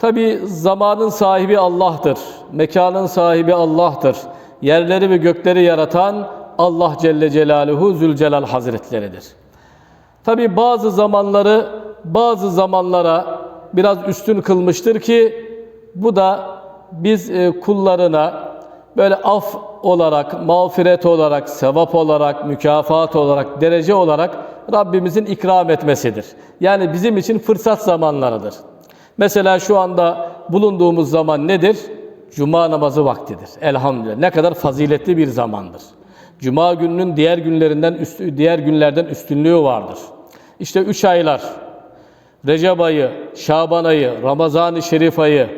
Tabi zamanın sahibi Allah'tır. Mekanın sahibi Allah'tır. Yerleri ve gökleri yaratan Allah Celle Celaluhu Zülcelal Hazretleridir. Tabi bazı zamanları bazı zamanlara biraz üstün kılmıştır ki bu da biz e, kullarına böyle af olarak, mağfiret olarak, sevap olarak, mükafat olarak, derece olarak Rabbimizin ikram etmesidir. Yani bizim için fırsat zamanlarıdır. Mesela şu anda bulunduğumuz zaman nedir? Cuma namazı vaktidir. Elhamdülillah. Ne kadar faziletli bir zamandır. Cuma gününün diğer günlerinden üstü, diğer günlerden üstünlüğü vardır. İşte üç aylar, Recep ayı, Şaban ayı, Ramazan-ı Şerif ayı,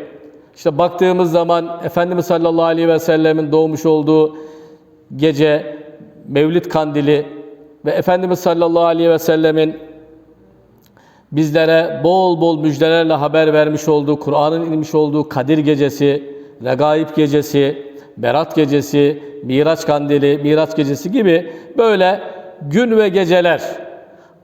işte baktığımız zaman Efendimiz sallallahu aleyhi ve sellemin doğmuş olduğu gece Mevlid kandili ve Efendimiz sallallahu aleyhi ve sellemin bizlere bol bol müjdelerle haber vermiş olduğu, Kur'an'ın inmiş olduğu Kadir gecesi, Regaib gecesi, Berat gecesi, Miraç kandili, Miraç gecesi gibi böyle gün ve geceler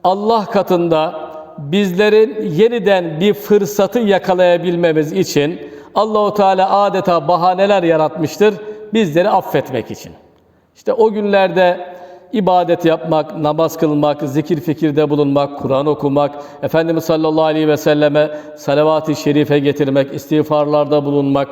Allah katında bizlerin yeniden bir fırsatı yakalayabilmemiz için Allahu Teala adeta bahaneler yaratmıştır bizleri affetmek için. İşte o günlerde ibadet yapmak, namaz kılmak, zikir fikirde bulunmak, Kur'an okumak, Efendimiz sallallahu aleyhi ve selleme salavat-ı şerife getirmek, istiğfarlarda bulunmak,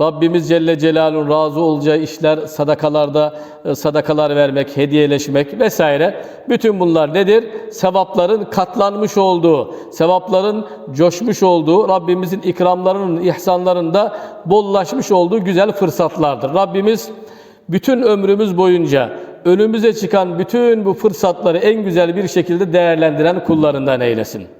Rabbimiz Celle Celaluhu'nun razı olacağı işler, sadakalarda e, sadakalar vermek, hediyeleşmek vesaire. Bütün bunlar nedir? Sevapların katlanmış olduğu, sevapların coşmuş olduğu, Rabbimizin ikramlarının, ihsanlarında bollaşmış olduğu güzel fırsatlardır. Rabbimiz bütün ömrümüz boyunca önümüze çıkan bütün bu fırsatları en güzel bir şekilde değerlendiren kullarından eylesin.